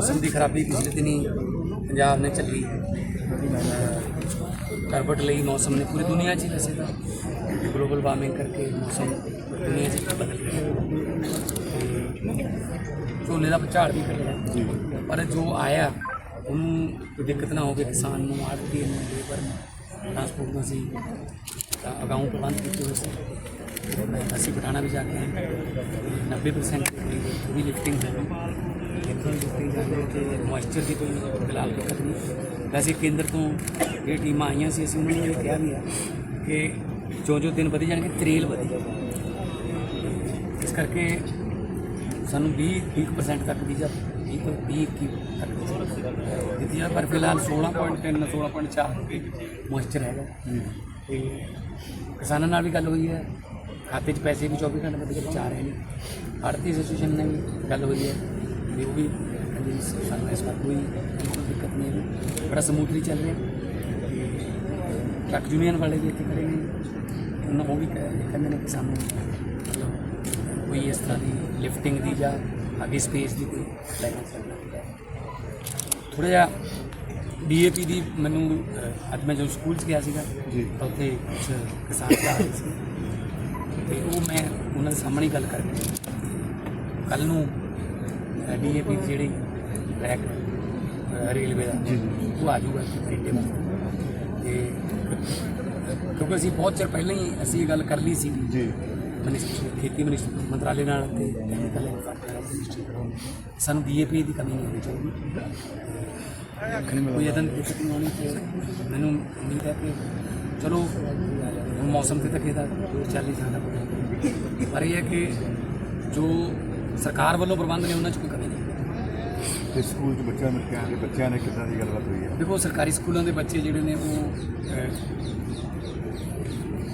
ਮੌਸਮ ਦੀ ਖਰਾਬੀ ਪਿਛਲੇ ਦਿਨੀ ਪੰਜਾਬ ਨੇ ਚੱਲੀ ਕਰਬਟ ਲਈ ਮੌਸਮ ਨੇ ਪੂਰੀ ਦੁਨੀਆ 'ਚ ਵੈਸੇ ਤਾਂ ਗਲੋਬਲ ਵਾਰਮਿੰਗ ਕਰਕੇ ਮੌਸਮ ਦੁਨੀਆ 'ਚ ਬਦਲ ਗਿਆ। ਝੋਨੇ ਦਾ ਝਾੜ ਵੀ ਘਟਿਆ। ਪਰ ਜੋ ਆਇਆ ਉਹਨੂੰ ਦਿੱਕਤ ਨਾ ਹੋਵੇ ਕਿਸਾਨ ਨੂੰ ਆੜਤੀ ਨੂੰ ਲੇਬਰ ਨੂੰ ਟਰਾਂਸਪੋਰਟ ਨੂੰ ਅਸੀਂ ਤਾਂ ਅਗਾਊਂ ਪ੍ਰਬੰਧ ਕੀਤੇ ਹੋਏ ਸੀ। ਅਸੀਂ ਪਟਾਣਾ ਵੀ ਜਾ ਕੇ ਆਏ 90% ਪੂਰੀ ਲਿਫਟਿੰਗ ਹੈ। ਇੱਥੋਂ ਲਿਫਟਿੰਗ ਜਾਂਦੇ ਤੇ ਮੋਇਸਚਰ ਦੀ ਕੋਈ ਫਿਲਹਾਲ ਦਿੱਕਤ ਨਹੀਂ। ਵੈਸੇ ਕੇਂਦਰ ਤੋਂ ਇਹ ਟੀਮਾਂ ਆਈਆਂ ਸੀ, ਅਸੀਂ ਉਹਨਾਂ ਨੂੰ ਇਹ ਕਿਹਾ ਵੀ ਆ ਕਿ ਜੋ ਜੋ ਦਿਨ ਵਧੀ ਜਾਣਗੇ ਤਰੇਲ ਵਧੀ ਇਸ ਕਰਕੇ ਸਾਨੂੰ 20 20% ਤੱਕ ਦੀ ਜਾਂ 20 ਤੋਂ 20 21 ਤੱਕ ਦਿੱਤੀ ਜਾ ਪਰ ਫਿਲਹਾਲ 16.3 16.4 ਮੋਇਸਚਰ ਹੈਗਾ। ਤੇ ਕਿਸਾਨਾਂ ਨਾਲ ਵੀ ਗੱਲ ਹੋਈ ਹੈ। ਖਾਤੇ 'ਚ ਪੈਸੇ ਵੀ 24 ਘੰਟੇ ਦੇ ਵਿੱਚ ਆ ਰਹੇ ਨੇ। ਆੜਤੀ ਐਸੋਸੀਏਸ਼ਨ ਨਾਲ ਵੀ ਗੱਲ ਹੋਈ ਹੈ। ਤੇ ਉਹ ਵੀ ਸਾਨੂੰ ਇਸ ਵਾਰ ਕੋਈ ਕੋਈ ਦਿੱਕਤ ਨਹੀਂ ਹੈ ਬੜਾ ਸਮੂਥਲੀ ਚੱਲ ਰਿਹਾ ਟਰੱਕ ਯੂਨੀਅਨ ਵਾਲੇ ਵੀ ਇੱਥੇ ਖੜੇ ਨੇ ਉਹਨਾਂ ਉਹ ਵੀ ਕਹਿ- ਕਹਿੰਦੇ ਨੇ ਕਿ ਸਾਨੂੰ ਕੋਈ ਇਸ ਤਰ੍ਹਾਂ ਦੀ ਲਿਫਟਿੰਗ ਦੀ ਜਾਂ ਅੱਗੇ ਸਪੇਸ ਦੀ ਕੋਈ ਲੈਣਾ ਚਾਹੀਦਾ ਥੋੜਾ ਜਿਹਾ ਡੀਏਪੀ ਦੀ ਮੈਨੂੰ ਅੱਜ ਮੈਂ ਜਦੋਂ ਸਕੂਲ 'ਚ ਗਿਆ ਸੀਗਾ ਜੀ। ਉੱਥੇ ਕੁਝ ਕਿਸਾਨ ਆਏ ਸੀ ਤੇ ਉਹ ਮੈਂ ਉਹਨਾਂ ਦੇ ਸਾਹਮਣੇ ਹੀ ਗੱਲ ਕਰਕੇ ਕੱਲ ਨੂੰ ਡੀਏਪੀ ਜਿਹੜੀ ਟਰੈਕ ਅਹ, ਰੇਲਵੇ ਦਾ ਉਹ ਆ ਜਾਊਗਾ ਇੱਥੇ ਬਠਿੰਡੇ ਵਾਸਤੇ। ਤੇ ਕਿਉਂਕਿ ਅਸੀਂ ਬਹੁਤ ਚਿਰ ਪਹਿਲਾਂ ਹੀ ਅਸੀਂ ਇਹ ਗੱਲ ਕਰ ਲਈ ਸੀ। ਜੀ। ਮਨਿਸਟਰ ਖੇਤੀ ਮਨਿਸਟਰ ਮੰਤਰਾਲੇ ਨਾਲ ਤੇ ਕੈਮੀਕਲ ਮਿਨਿਸਟਰੀ ਸਾਨੂੰ ਡੀਏਪੀ ਦੀ ਕਮੀ ਨਹੀਂ ਹੋਣੀ ਚਾਹੀਦੀ। ਕੋਈ ਇਦਾਂ ਦੀ ਦਿੱਕਤ ਨਹੀਂ ਹੋਣੀ ਤੇ ਮੈਨੂੰ ਉਮੀਦ ਹੈ ਕਿ ਚਲੋ ਮੌਸਮ ਤੇ ਤੱਕ ਇਹਦਾ ਚੱਲ ਹੀ ਜਾਂਦਾ ਪਰ ਇਹ ਹੈ ਕਿ ਜੋ ਸਰਕਾਰ ਵੱਲੋਂ ਪ੍ਰਬੰਧ ਨੇ ਉਹਨਾਂ 'ਚ ਕੋਈ ਕਮੀ ਨਹੀਂ ਤੇ ਸਕੂਲ ਚ ਬੱਚਿਆਂ ਮਿਲ ਕੇ ਆਏ ਬੱਚਿਆਂ ਨੇ ਕਿੱਦਾਂ ਦੀ ਗੱਲਬਾਤ ਹੋਈ ਹੈ ਦੇਖੋ ਸਰਕਾਰੀ ਸਕੂਲਾਂ ਦੇ ਬੱਚੇ ਜਿਹੜੇ ਨੇ ਉਹ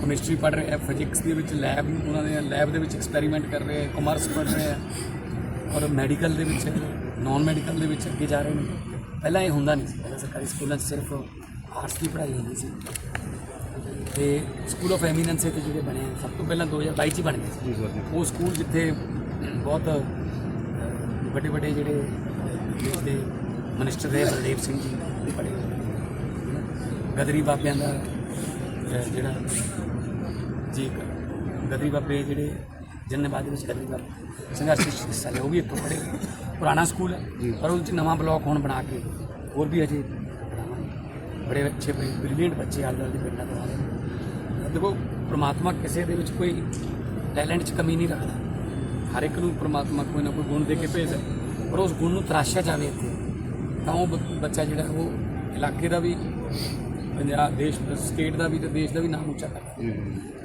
ਕੈਮਿਸਟਰੀ ਪੜ੍ਹ ਰਹੇ ਆ ਫਿਜ਼ਿਕਸ ਦੇ ਵਿੱਚ ਲੈਬ ਉਹਨਾਂ ਦੇ ਲੈਬ ਦੇ ਵਿੱਚ ਐਕਸਪੈਰੀਮੈਂਟ ਕਰ ਰਹੇ ਆ ਕਮਰਸ ਪੜ੍ਹ ਰਹੇ ਆ ਔਰ ਮੈਡੀਕਲ ਦੇ ਵਿੱਚ ਨਾਨ ਮੈਡੀਕਲ ਦੇ ਵਿੱਚ ਅੱਗੇ ਜਾ ਰਹੇ ਨੇ। ਪਹਿਲਾਂ ਇਹ ਹੁੰਦਾ ਨਹੀਂ ਸੀ। ਪਹਿਲਾਂ ਸਰਕਾਰੀ ਸਕੂਲਾਂ 'ਚ ਸਿਰਫ ਆਰਟਸ ਦੀ ਪੜ੍ਹਾਈ ਹੁੰਦੀ ਸੀ। ਤੇ ਸਕੂਲ ਆਫ ਐਮੀਨੈਂਸ ਤੇ ਜਿਹੜੇ ਬਣੇ ਸਭ ਤੋਂ ਪਹਿਲਾਂ 2022 ਚ ਹੀ ਬਣ ਗਏ ਸੀ। ਉਹ ਸਕੂਲ ਜਿੱਥੇ ਬਹੁਤ ਵੱਡੇ ਵੱਡੇ ਜਿਹੜੇ ਦੇਸ਼ ਦੇ ਮਨਿਸਟਰ ਰਹੇ ਬਲਦੇਵ ਸਿੰਘ ਜੀ ਬੜੇ ਗਦਰੀ ਬਾਬਿਆਂ ਦਾ ਜਿਹੜਾ ਜੀ ਗਦਰੀ ਬਾਬੇ ਜਿਹੜੇ ਜਿਨ੍ਹਾਂ ਬਾਅਦ ਵਿੱਚ ਗਦਰੀ ਬਾਬੇ ਸੰਘਰਸ਼ ਵਿੱਚ ਹਿੱਸਾ ਲਿਆ ਉਹ ਵੀ ਇੱਥੋਂ ਪੜ੍ਹੇ ਪੁਰਾਣਾ ਸਕੂਲ ਹੈ ਪਰ ਉਹ 'ਚ ਨਵਾਂ ਬਲਾਕ ਹੁਣ ਬਣਾ ਕੇ ਹੋਰ ਵੀ ਅਜੇ। ਬੜੇ ਅੱਛੇ ਬ੍ਰਿਲੀਅੰਟ ਬੱਚੇ ਆਲੇ ਦੇ ਪਿੰਡਾਂ ਤੋਂ ਆ ਰਹੇ ਨੇ ਦੇਖੋ ਪ੍ਰਮਾਤਮਾ ਕਿਸੇ ਦੇ ਵਿੱਚ ਕੋਈ ਟੈਲੈਂਟ 'ਚ ਕਮੀ ਨਹੀਂ ਰੱਖਦਾ ਹਰ ਇੱਕ ਨੂੰ ਪ੍ਰਮਾਤਮਾ ਕੋਈ ਨਾ ਕੋਈ ਗੁਣ ਦੇ ਕੇ ਭੇਜਦਾ ਪਰ ਉਸ ਗੁਣ ਨੂੰ ਤਰਾਸ਼ਿਆ ਜਾਵੇ ਇੱਥੇ ਤਾਂ ਉਹ ਬੱਚਾ ਜਿਹੜਾ ਉਹ ਇਲਾਕੇ ਦਾ ਵੀ ਪੰਜਾਬ ਦੇਸ਼ ਸਟੇਟ ਦਾ ਵੀ ਤੇ ਦੇਸ਼ ਦਾ ਵੀ ਨਾਮ ਉੱਚਾ ਕਰਦਾ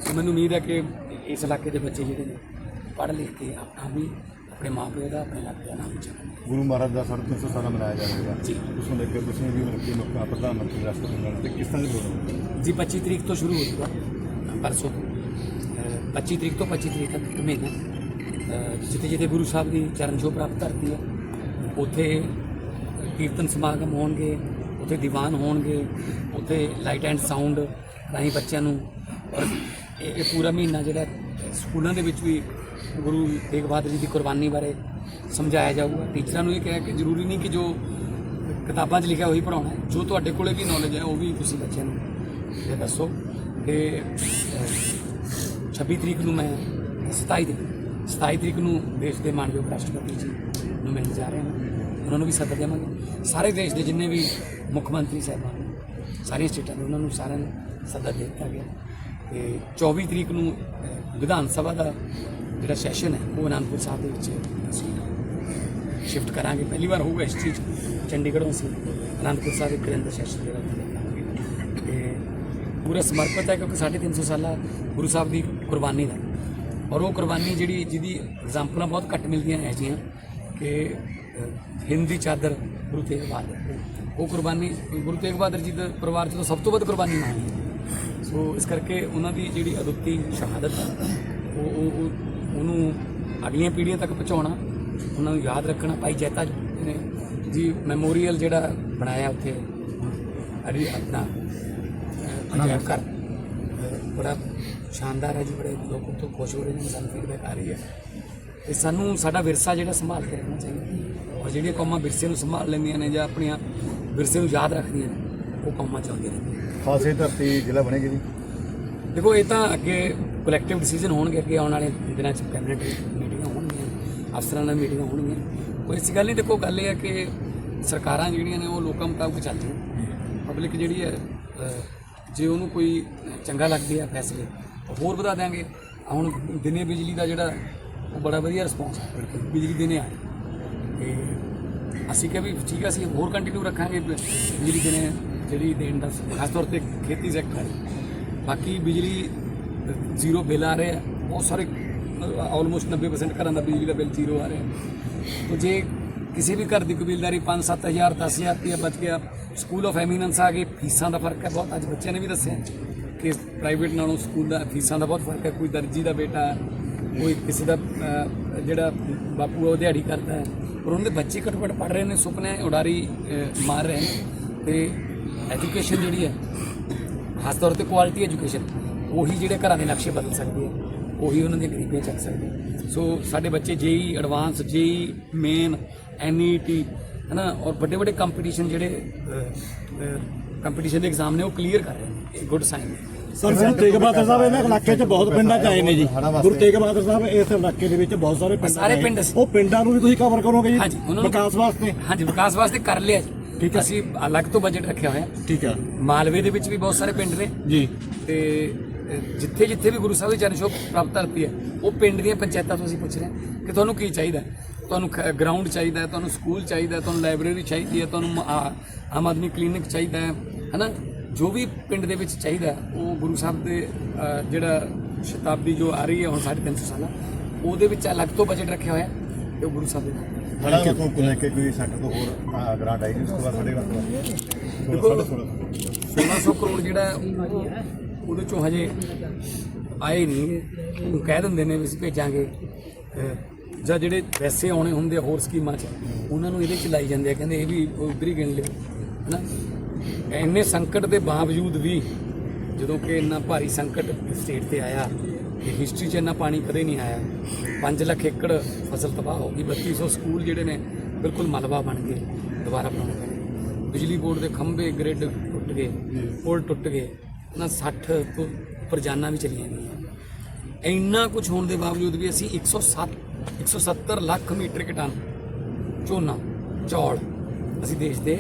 ਸੋ ਮੈਨੂੰ ਉਮੀਦ ਹੈ ਕਿ ਇਸ ਇਲਾਕੇ ਦੇ ਬੱਚੇ ਜਿਹੜੇ ਨੇ ਪੜ੍ਹ ਲਿਖ ਕੇ ਆਪਣਾ ਵੀ ਆਪਣੇ ਮਾਪਿਓ ਦਾ ਆਪਣੇ ਇਲਾਕੇ ਦਾ ਨਾਮ ਉੱਚਾ ਗੁਰੂ ਮਹਾਰਾਜ ਦਾ 350 ਸਾਲਾ ਮਨਾਇਆ ਜਾ ਰਿਹਾ ਜੀ। ਉਸ ਨੂੰ ਲੈ ਕੇ ਤੁਸੀਂ ਵੀ ਮਤਲਬ ਕਿ ਮੁੱਖ ਪ੍ਰਧਾਨ ਮੰਤਰੀ ਰਾਸ਼ਟਰਪਤੀ ਨਾਲ ਤੇ ਕਿਸ ਤਰ੍ਹਾਂ ਦੀ ਪ੍ਰੋਗਰਾਮ ਜੀ 25 ਤਰੀਕ ਤੋਂ ਸ਼ੁਰੂ ਹੋ ਜੂਗਾ ਪਰਸੋਂ ਤੋਂ। ਅਹ 25 ਤਰੀਕ ਤੋਂ 25 ਤਰੀਕ ਤੱਕ ਮਹੀਨਾ। ਜਿੱਥੇ ਜਿੱਥੇ ਗੁਰੂ ਸਾਹਿਬ ਦੀ ਚਰਨ ਛੋਹ ਪ੍ਰਾਪਤ ਧਰਤੀ ਹੈ ਉੱਥੇ ਕੀਰਤਨ ਸਮਾਗਮ ਹੋਣਗੇ ਉੱਥੇ ਦੀਵਾਨ ਹੋਣਗੇ ਉੱਥੇ ਲਾਈਟ ਐਂਡ ਸਾਊਂਡ ਰਾਹੀਂ ਬੱਚਿਆਂ ਨੂੰ ਔਰ ਇਹ ਇਹ ਪੂਰਾ ਮਹੀਨਾ ਜਿਹੜਾ ਸਕੂਲਾਂ ਦੇ ਵਿੱਚ ਵੀ ਗੁਰੂ ਤੇਗ ਬਹਾਦਰ ਜੀ ਦੀ ਕੁਰਬਾਨੀ ਬਾਰੇ ਸਮਝਾਇਆ ਜਾਊਗਾ। ਟੀਚਰਾਂ ਨੂੰ ਇਹ ਕਿਹਾ ਕਿ ਜ਼ਰੂਰੀ ਨਹੀਂ ਕਿ ਜੋ ਕਿਤਾਬਾਂ 'ਚ ਲਿਖਿਆ ਉਹੀ ਪੜਾਉਣਾ ਹੈ ਜੋ ਤੁਹਾਡੇ ਕੋਲੇ ਵੀ ਨੌਲੇਜ ਹੈ ਉਹ ਵੀ ਤੁਸੀਂ ਬੱਚਿਆਂ ਨੂੰ ਇਹ ਦੱਸੋ। ਕਿ ਅਹ, 26 ਤਰੀਕ ਨੂੰ ਮੈਂ 27 ਤਰੀਕ 27 ਤਰੀਕ ਨੂੰ ਦੇਸ਼ ਦੇ ਮਾਨਯੋਗ ਰਾਸ਼ਟਰਪਤੀ ਜੀ ਨੂੰ ਮਿਲਣ ਜਾ ਰਹੇ ਹਾਂ ਉਹਨਾਂ ਨੂੰ ਵੀ ਸੱਦਾ ਦੇਵਾਂਗੇ। ਸਾਰੇ ਦੇਸ਼ ਦੇ ਜਿੰਨੇ ਵੀ ਮੁੱਖ ਮੰਤਰੀ ਸਾਹਿਬਾਨ ਸਾਰੀਆਂ ਸਟੇਟਾਂ ਦੇ ਉਹਨਾਂ ਨੂੰ ਸਾਰਿਆਂ ਨੂੰ ਸੱਦਾ ਦੇ ਦਿੱਤਾ ਗਿਆ। ਤੇ 24 ਤਰੀਕ ਨੂੰ ਵਿਧਾਨ ਸਭਾ ਦਾ ਜਿਹੜਾ ਸੈਸ਼ਨ ਹੈ, ਉਹ ਅਨੰਦਪੁਰ ਸਾਹਿਬ ਦੇ ਵਿੱਚ ਅਸੀਂ ਸ਼ਿਫਟ ਕਰਾਂਗੇ। ਪਹਿਲੀ ਵਾਰ ਹੋਊਗਾ ਇਸ ਚੀਜ਼ 'ਚ। ਚੰਡੀਗੜ੍ਹੋਂ ਅਸੀਂ ਅਨੰਦਪੁਰ ਸਾਹਿਬ ਇੱਕ ਦਿਨ ਦਾ ਸੈਸ਼ਨ ਜਿਹੜਾ ਉੱਥੇ ਤੇ ਪੂਰਾ ਸਮਰਪਿਤ ਹੈ ਕਿਉਂਕਿ 350 ਸਾਲਾ ਗੁਰੂ ਸਾਹਿਬ ਦੀ ਕੁਰਬਾਨੀ ਦਾ। ਔਰ ਉਹ ਕੁਰਬਾਨੀ ਜਿਹੜੀ ਜਿਹਦੀ ਐਗਜ਼ਾਮਪਲਾਂ ਬਹੁਤ ਘੱਟ ਮਿਲਦੀਆਂ ਹੈ ਜੀਆਂ ਕਿ ਹਿੰਦੀ ਚਾਦਰ ਗੁਰੂ ਤੇਗ ਬਹਾਦਰ। ਉਹ ਕੁਰਬਾਨੀ, ਗੁਰੂ ਤੇਗ ਬਹਾਦਰ ਜੀ ਦੇ ਪਰਿਵਾਰ 'ਚ ਤਾਂ ਸਭ ਤੋਂ ਵੱਧ ਕੁਰਬਾਨੀ ਮਾਣੀ ਸੋ ਇਸ ਕਰਕੇ ਉਹਨਾਂ ਦੀ ਜਿਹੜੀ ਅਦੁੱਤੀ ਸ਼ਹਾਦਤ ਹੈ ਉਹ ਉਹ ਉਹਨੂੰ ਅਗਲੀਆਂ ਪੀੜ੍ਹੀਆਂ ਤੱਕ ਪਹੁੰਚਾਉਣਾ, ਉਹਨਾਂ ਨੂੰ ਯਾਦ ਰੱਖਣਾ। ਭਾਈ ਜੈਤਾ ਜੀ ਨੇ ਜੀ ਮੈਮੋਰੀਅਲ ਜਿਹੜਾ ਬਣਾਇਆ ਉੱਥੇ ਅਰੀ ਆਪਣਾ ਅਜਾਇਬ ਘਰ। ਬੜਾ ਸ਼ਾਨਦਾਰ ਹੈ ਜੀ ਬੜੇ ਲੋਕ ਤੋਂ ਖੁਸ਼ ਹੋ ਰਹੇ ਨੇ ਸਾਨੂੰ ਫੀਡਬੈਕ ਆ ਰਹੀ ਹੈ। ਤੇ ਸਾਨੂੰ ਸਾਡਾ ਵਿਰਸਾ ਜਿਹੜਾ ਸੰਭਾਲ ਕੇ ਰੱਖਣਾ ਚਾਹੀਦਾ ਔਰ ਜਿਹੜੀਆਂ ਕੌਮਾਂ ਵਿਰਸੇ ਨੂੰ ਸੰਭਾਲ ਲੈਂਦੀਆਂ ਨੇ ਜਾਂ ਆਪਣੀਆਂ ਵਿਰਸੇ ਨੂੰ ਯਾਦ ਰੱਖਦੀਆਂ ਨੇ ਉਹ ਕੌਮਾਂ ਚਾਹੁੰਦੀਆਂ ਨੇ। ਖਾਸੇ ਧਰਤੀ ਜ਼ਿਲ੍ਹਾ ਬਣੇਗੀ ਜੀ? ਦੇਖੋ ਇਹ ਤਾਂ ਅੱਗੇ ਕਲੈਕਟਿਵ ਡਿਸੀਜਨ ਹੋਣਗੇ ਅੱਗੇ ਆਉਣ ਵਾਲੇ ਦਿਨਾਂ 'ਚ ਕੈਬਨਿਟ ਮੀਟਿੰਗਾਂ ਹੋਣਗੀਆਂ ਅਫਸਰਾਂ ਨਾਲ ਮੀਟਿੰਗਾਂ ਹੋਣਗੀਆਂ। ਕੋਈ ਐਸੀ ਗੱਲ ਨਹੀਂ ਦੇਖੋ ਗੱਲ ਇਹ ਹੈ ਕਿ ਸਰਕਾਰਾਂ ਜਿਹੜੀਆਂ ਨੇ ਉਹ ਲੋਕਾਂ ਮੁਤਾਬਕ ਚੱਲਦੀਆਂ ਪਬਲਿਕ ਜਿਹੜੀ ਹੈ ਜੇ ਉਹਨੂੰ ਕੋਈ ਚੰਗਾ ਲੱਗਦੇ ਆ ਫੈਸਲੇ ਉਹ ਹੋਰ ਵਧਾ ਦਿਆਂਗੇ। ਹੁਣ ਦਿਨੇ ਬਿਜਲੀ ਦਾ ਜਿਹੜਾ, ਉਹ ਬੜਾ ਵਧੀਆ ਰਿਸਪੌਂਸ ਹੈ ਬਿਜਲੀ ਦਿਨੇ ਆ। ਤੇ ਅਸੀਂ ਕਿਹਾ ਵੀ ਠੀਕ ਆ, ਅਸੀਂ ਹੋਰ ਕੰਟੀਨਿਊ ਰੱਖਾਂਗੇ ਬਿਜਲੀ ਦਿਨੇ ਜਿਹੜੀ ਦੇਣ ਦਾ ਖਾਸ ਤੌਰ ਤੇ ਖੇਤੀ ਸੈਕਟਰ ਬਾਕੀ ਬਿਜਲੀ ਜ਼ੀਰੋ ਬਿੱਲ ਆ ਰਿਹਾ ਬਹੁਤ ਸਾਰੇ ਆਲਮੋਸਟ 90% ਘਰਾਂ ਦਾ ਬਿਜਲੀ ਦਾ ਬਿੱਲ ਜ਼ੀਰੋ ਆ ਰਿਹਾ। ਤੋ ਜੇ ਕਿਸੇ ਵੀ ਘਰ ਦੀ ਕਬੀਲਦਾਰੀ 5-7000 10000 ਰੁਪਏ ਬਚ ਗਿਆ। ਸਕੂਲ ਆਫ ਐਮੀਨੈਂਸ ਆ ਗਏ। ਫੀਸਾਂ ਦਾ ਫ਼ਰਕ ਹੈ ਬਹੁਤ। ਅੱਜ ਬੱਚਿਆਂ ਨੇ ਵੀ ਦੱਸਿਆ ਕਿ ਪ੍ਰਾਈਵੇਟ ਨਾਲੋਂ ਸਕੂਲ ਦਾ ਫੀਸਾਂ ਦਾ ਬਹੁਤ ਫ਼ਰਕ ਹੈ। ਕੋਈ ਦਰਜੀ ਦਾ ਬੇਟਾ ਕੋਈ ਕਿਸੇ ਦਾ ਜਿਹੜਾ ਬਾਪੂ ਹੈ, ਉਹ ਦਿਹਾੜੀ ਕਰਦਾ ਹੈ। ਪਰ ਉਹਨਾਂ ਦੇ ਬੱਚੇ ਘੱਟੋ ਘੱਟ ਪੜ੍ਹ ਰਹੇ ਨੇ, ਸੁਪਨੇ ਉਡਾਰੀ ਮਾਰ ਰਹੇ ਨੇ। ਤੇ ਐਜੂਕੇਸ਼ਨ ਜਿਹੜੀ ਹੈ, ਖਾਸ ਤੌਰ ਤੇ ਕੁਆਲਿਟੀ ਐਜੂਕੇਸ਼ਨ ਉਹੀ ਜਿਹੜੇ ਘਰਾਂ ਦੇ ਨਕਸ਼ੇ ਬਦਲ ਸਕਦੇ ਆ ਉਹੀ ਉਹਨਾਂ ਦੀਆਂ ਗਰੀਬੀਆਂ ਚੱਕ ਸਕਦੇ ਸੋ ਸਾਡੇ ਬੱਚੇ ਜੇਈ ਐਡਵਾਂਸ ਜੇਈ ਮੇਨ ਐਨਈਟੀ ਹਨਾ ਔਰ ਵੱਡੇ ਵੱਡੇ ਕੰਪੀਟੀਸ਼ਨ ਜਿਹੜੇ ਕੰਪੀਟੀਸ਼ਨ ਦੇ ਐਗਜ਼ਾਮ ਨੇ ਉਹ ਕਲੀਅਰ ਕਰ ਰਹੇ ਨੇ ਇਹ ਗੁੱਡ ਸਾਈਨ ਹੈ ਸਰ ਗੁਰੂ ਤੇਗ ਬਹਾਦਰ ਸਾਹਿਬ ਇਹਨਾਂ ਇਲਾਕੇ 'ਚ ਬਹੁਤ ਪਿੰਡਾਂ 'ਚ ਆਏ ਨੇ ਜੀ। ਗੁਰੂ ਤੇਗ ਬਹਾਦਰ ਸਾਹਿਬ ਇਸ ਇਲਾਕੇ ਦੇ ਵਿੱਚ ਬਹੁਤ ਸਾਰੇ ਪਿੰਡ ਸਾਰੇ। ਪਿੰਡ। ਉਹ ਪਿੰਡਾਂ ਨੂੰ ਵੀ ਤੁਸੀਂ ਕਵਰ ਕਰੋਗੇ ਜੀ ਵਿਕਾਸ ਵਾਸਤੇ ਹਾਂਜੀ ਵਿਕਾਸ ਵਾਸਤੇ ਕਰ ਲਿਆ ਜੀ ਠੀਕ ਹੈ। ਅਸੀਂ ਅਲੱਗ ਤੋਂ ਬਜਟ ਰੱਖਿਆ ਹੋਇਆ ਠੀਕ ਹੈ ਮਾਲਵੇ ਦੇ ਵਿੱਚ ਵੀ ਬਹੁਤ ਸਾਰੇ ਪਿੰਡ ਨੇ ਜੀ ਤੇ ਜਿੱਥੇ ਜਿੱਥੇ ਵੀ ਗੁਰੂ ਸਾਹਿਬ ਦੀ ਚਰਨ ਛੋਹ ਪ੍ਰਾਪਤ ਧਰਤੀ ਹੈ ਉਹ ਪਿੰਡ ਦੀਆਂ ਪੰਚਾਇਤਾਂ ਤੋਂ ਅਸੀਂ ਪੁੱਛ ਰਹੇ ਹਾਂ ਕਿ ਤੁਹਾਨੂੰ ਕੀ ਚਾਹੀਦਾ ਹੈ? ਤੁਹਾਨੂੰ ਗਰਾਊਂਡ ਚਾਹੀਦਾ ਹੈ ਤੁਹਾਨੂੰ ਸਕੂਲ ਚਾਹੀਦਾ ਹੈ ਤੁਹਾਨੂੰ ਲਾਇਬ੍ਰੇਰੀ ਚਾਹੀਦੀ ਹੈ ਤੁਹਾਨੂੰ ਆਮ ਆਦਮੀ ਕਲੀਨਿਕ ਚਾਹੀਦਾ ਹੈ ਹਨਾ? ਜੋ ਵੀ ਪਿੰਡ ਦੇ ਵਿੱਚ ਚਾਹੀਦਾ ਉਹ ਗੁਰੂ ਸਾਹਿਬ ਦੇ ਜਿਹੜਾ ਸ਼ਤਾਬਦੀ ਜੋ ਆ ਰਹੀ ਹੈ ਹੁਣ 350 ਸਾਲਾਂ ਉਹਦੇ ਵਿੱਚ ਅਲੱਗ ਤੋਂ ਬਜਟ ਰੱਖਿਆ ਹੋਇਆ ਹੈ ਤੇ ਉਹ ਗੁਰੂ ਸਾਹਿਬ ਦੇ ਨਾਲ। ਹੜ੍ਹਾਂ ਤੋਂ ਕੋ ਲੈ ਕੇ ਕੋਈ ਸੈਂਟਰ ਤੋਂ ਹੋਰ ਗ੍ਰਾਂਟ ਆਈ ਜੀ ਉਸ ਤੋਂ ਬਾਅਦ ਸਾਡੇ ਕੋਲ 1600 ਕਰੋੜ ਜਿਹੜਾ ਉਹਦੇ ਚੋਂ ਹਜੇ ਆਏ ਨਹੀਂ ਉਹ ਕਹਿ ਦਿੰਦੇ ਨੇ ਵੀ ਅਸੀਂ ਭੇਜਾਂਗੇ ਜਾਂ ਜਿਹੜੇ ਪੈਸੇ ਆਉਣੇ ਹੁੰਦੇ ਆ ਹੋਰ ਸਕੀਮਾਂ 'ਚ, ਉਹਨਾਂ ਨੂੰ ਇਹਦੇ 'ਚ ਲਾਈ ਜਾਂਦੇ ਆ, ਕਹਿੰਦੇ ਇਹ ਵੀ ਉਧਰ ਹੀ ਗਿਣ ਲਿਓ, ਹਨਾ? ਇੰਨੇ ਸੰਕਟ ਦੇ ਬਾਵਜੂਦ ਵੀ ਜਦੋਂ ਕਿ ਇੰਨਾ ਭਾਰੀ ਸੰਕਟ ਸਟੇਟ ਤੇ ਆਇਆ ਕਿ ਹਿਸਟਰੀ 'ਚ ਇੰਨਾ ਪਾਣੀ ਕਦੇ ਨਹੀਂ ਆਇਆ 5 ਲੱਖ ਏਕੜ ਫਸਲ ਤਬਾਹ ਹੋ ਗਈ 3200 ਸਕੂਲ ਜਿਹੜੇ ਨੇ ਬਿਲਕੁਲ ਮਲਬਾ ਬਣ ਗਏ, ਦੁਬਾਰਾ ਬਣਾਉਣੇ ਪੈਣੇ ਬਿਜਲੀ ਬੋਰਡ ਦੇ ਖੰਭੇ ਗ੍ਰਿਡ ਟੁੱਟ ਗਏ, ਪੁਲ ਟੁੱਟ ਗਏ ਨਾ 60 ਤੋਂ ਉੱਪਰ ਜਾਨਾਂ ਵੀ ਚਲੀਆਂ ਗਈਆਂ। ਇੰਨਾ ਕੁਝ ਹੋਣ ਦੇ ਬਾਵਜੂਦ ਵੀ ਅਸੀਂ 107 170 ਲੱਖ ਮੀਟ੍ਰਿਕ ਟਨ ਝੋਨਾ, ਚੌਲ ਅਸੀਂ ਦੇਸ਼ ਦੇ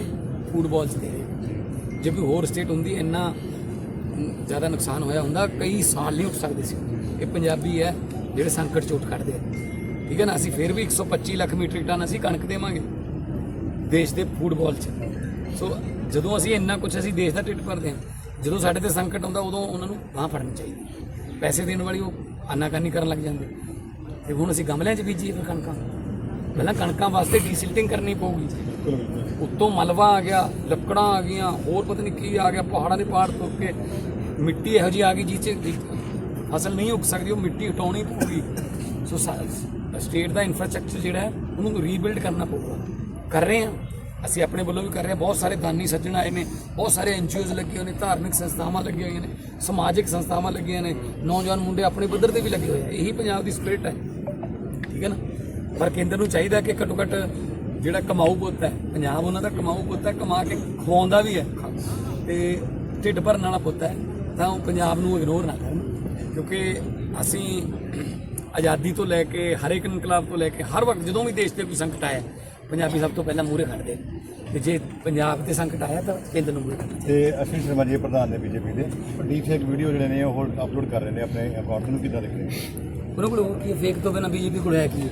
ਫੂਡ ਬਾਲਸ ਦੇ ਰਹੇ ਹਾਂ। ਜੇ ਕੋਈ ਹੋਰ ਸਟੇਟ ਹੁੰਦੀ, ਇੰਨਾ ਜ਼ਿਆਦਾ ਨੁਕਸਾਨ ਹੋਇਆ ਹੁੰਦਾ, ਕਈ ਸਾਲ ਨਹੀਂ ਉੱਠ ਸਕਦੇ ਸੀ। ਇਹ ਪੰਜਾਬੀ ਹੈ, ਜਿਹੜੇ ਸੰਕਟ ਚੋਟ ਕੱਢਦੇ ਆ। ਠੀਕ ਹੈ ਨਾ? ਅਸੀਂ ਫਿਰ ਵੀ 125 ਲੱਖ ਮੀਟ੍ਰਿਕ ਟਨ ਅਸੀਂ ਕਣਕ ਦੇਵਾਂਗੇ, ਦੇਸ਼ ਦੇ ਫੂਟਬਾਲ 'ਚ। ਸੋ ਜਦੋਂ ਅਸੀਂ ਇੰਨਾ ਕੁਝ ਅਸੀਂ ਦੇਸ਼ ਦਾ ਟਿੱਟ ਭਰਦੇ ਹਾਂ, ਜਦੋਂ ਸਾਡੇ ਤੇ ਸੰਕਟ ਆਉਂਦਾ, ਉਦੋਂ ਉਹਨਾਂ ਨੂੰ ਬਾਂਹ ਫੜਨੀ ਚਾਹੀਦੀ। ਪੈਸੇ ਦੇਣ ਵਾਲੀ ਉਹ ਆਨਾਕਾਨੀ ਕਰਨ ਲੱਗ ਜਾਂਦੇ। ਤੇ ਹੁਣ ਅਸੀਂ ਗਮਲਿਆਂ 'ਚ ਬੀਜੀਏ ਫਿਰ ਕਣਕਾਂ। ਪਹਿਲਾਂ ਕਣਕਾਂ ਵਾਸਤੇ ਡੀਸਿਲਟਿੰਗ ਕਰਨੀ ਪਊਗੀ। ਉੱਤੋਂ ਮਲਵਾ ਆ ਗਿਆ, ਲੱਕੜਾਂ ਆ ਗਈਆਂ, ਹੋਰ ਪਤਾ ਨਹੀਂ ਕੀ ਆ ਗਿਆ, ਪਹਾੜਾਂ ਦੇ ਪਹਾੜ ਟੁੱਟ ਕੇ। ਮਿੱਟੀ ਇਹੋ ਜਿਹੀ ਆ ਗਈ ਜਿਹ 'ਚ ਫਸਲ ਨਹੀਂ ਉੱਗ ਸਕਦੀ, ਉਹ ਮਿੱਟੀ ਹਟਾਉਣੀ ਪਊਗੀ। ਸੋ ਸਟੇਟ ਦਾ ਇਨਫਰਾਸਟ੍ਰਕਚਰ ਜਿਹੜਾ ਹੈ, ਉਹਨੂੰ ਰੀਬਿਲਡ ਕਰਨਾ ਪਊਗਾ। ਕਰ ਰਹੇ ਹਾਂ। ਅਸੀਂ ਆਪਣੇ ਵੱਲੋਂ ਵੀ ਕਰ ਰਹੇ ਹਾਂ। ਬਹੁਤ ਸਾਰੇ ਦਾਨੀ ਸੱਜਣ ਆਏ ਨੇ, ਬਹੁਤ ਸਾਰੇ ਐਨਜੀਓਜ਼ ਲੱਗੇ ਹੋਏ ਨੇ, ਧਾਰਮਿਕ ਸੰਸਥਾਵਾਂ ਲੱਗੀਆਂ ਹੋਈਆਂ ਨੇ, ਸਮਾਜਿਕ ਸੰਸਥਾਵਾਂ ਲੱਗੀਆਂ ਨੇ, ਨੌਜਵਾਨ ਮੁੰਡੇ ਆਪਣੇ ਪੱਧਰ ਤੇ ਵੀ ਲੱਗੇ ਹੋਏ ਆ ਇਹੀ ਪੰਜਾਬ ਦੀ ਸਪਿਰਿਟ ਹੈ। ਠੀਕ ਹੈ ਨਾ? ਪਰ ਕੇਂਦਰ ਨੂੰ ਚਾਹੀਦਾ ਕਿ ਘੱਟੋ ਘੱਟ ਜਿਹੜਾ ਕਮਾਊ ਪੁੱਤ ਹੈ, ਪੰਜਾਬ ਉਹਨਾਂ ਦਾ ਕਮਾਊ ਪੁੱਤ ਹੈ, ਕਮਾ ਕੇ ਖਵਾਉਂਦਾ ਵੀ ਹੈ। ਤੇ ਢਿੱਡ ਭਰਨ ਵਾਲਾ ਪੁੱਤ ਹੈ, ਤਾਂ ਉਹ ਪੰਜਾਬ ਨੂੰ ਇਗਨੋਰ ਨਾ ਕਰਨ। ਕਿਉਂਕਿ ਅਸੀਂ ਆਜ਼ਾਦੀ ਤੋਂ ਲੈ ਕੇ, ਹਰ ਇੱਕ ਇਨਕਲਾਬ ਤੋਂ ਲੈ ਕੇ, ਹਰ ਵਕਤ ਜਦੋਂ ਵੀ ਦੇਸ਼ ਤੇ ਕੋਈ ਸੰਕਟ ਆਇਆ, ਪੰਜਾਬੀ ਸਭ ਤੋਂ ਪਹਿਲਾਂ ਮੂਹਰੇ ਖੜਦੇ ਤੇ ਜੇ ਪੰਜਾਬ ਤੇ ਸੰਕਟ ਆਇਆ ਤਾਂ ਕੇਂਦਰ ਨੂੰ ਮੂਹਰੇ ਖੜਨਾ ਤੇ ਅਸ਼ਵਨੀ ਸ਼ਰਮਾ ਜੀ ਪ੍ਰਧਾਨ ਨੇ ਬੀਜੇਪੀ ਦੇ ਡੀਪ ਫੇਕ ਵੀਡੀਓ ਜਿਹੜੇ ਨੇ ਉਹ ਅਪਲੋਡ ਕਰ ਰਹੇ ਨੇ ਆਪਣੇ ਅਕਾਊਂਟ ਨੂੰ, ਕਿੱਦਾਂ ਦੇਖਦੇ ਹੋ? ਉਹਨਾਂ ਕੋਲ ਕੀ ਫੇਕ ਤੋਂ ਬਿਨਾਂ ਬੀਜੇਪੀ ਕੋਲ ਹੈ ਕੀ